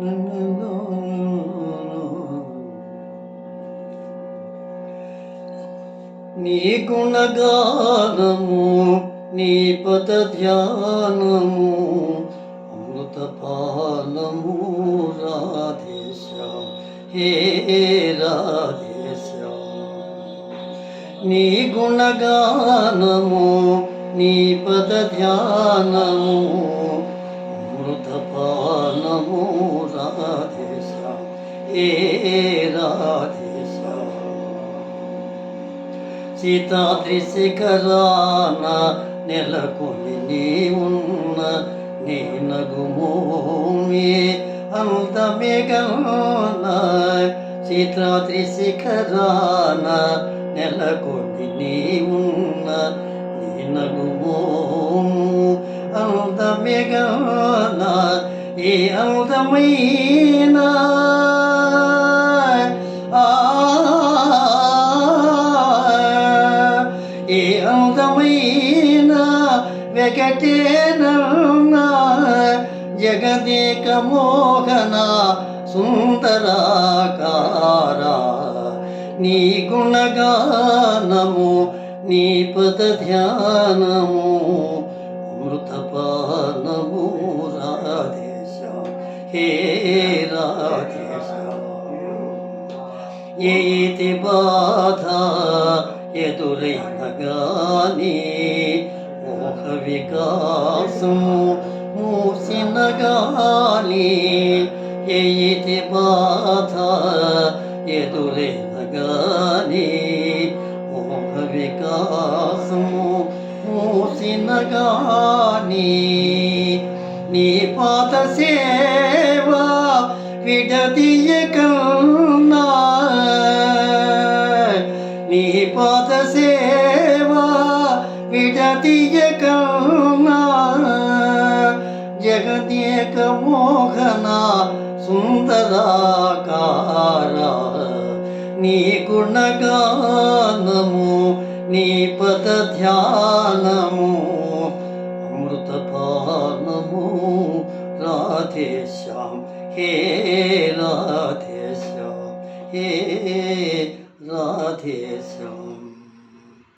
నీ గుణగానము నీ పద ధ్యానము అమృతపానము రాధేశ హే రాధేశ నీ గుణగానము నీ పద ధ్యానము అమృతపానము రాధేశ ఏ రాధేశ సీతాద్రి శిఖరాన నెలకొని నీ ఉన్న నీ నగుమోమి అందమేగన సీతాద్రి శిఖరాన నెలకొని నీ ఉన్న నీ నగుమోము అందమేగన ఏ అందమైనా ఏ అందమైనా వెకటేనా జగదేక మోహన సుందరాకారా నీ గుణగానము నీ పద ధ్యానము అమృతపానము రాధేశ హే రాధేశ ఏతి బాధ ఎదురైన గాని మోహ వికాసము మూసిన గాని ఏతి బాధ ఎదురైన గాని మోహ వికాసము మూసిన గానీ నీ పాత సేవా విడదీయకన్నా. నీ పాత సేవా విడదీయకన్నా. జగదేక మోహన సుందరాకార నీ గుణగానము నీ పద ధ్యానము. अमृतपानमो राधे श्याम हे राधे श्याम हे राधे श्याम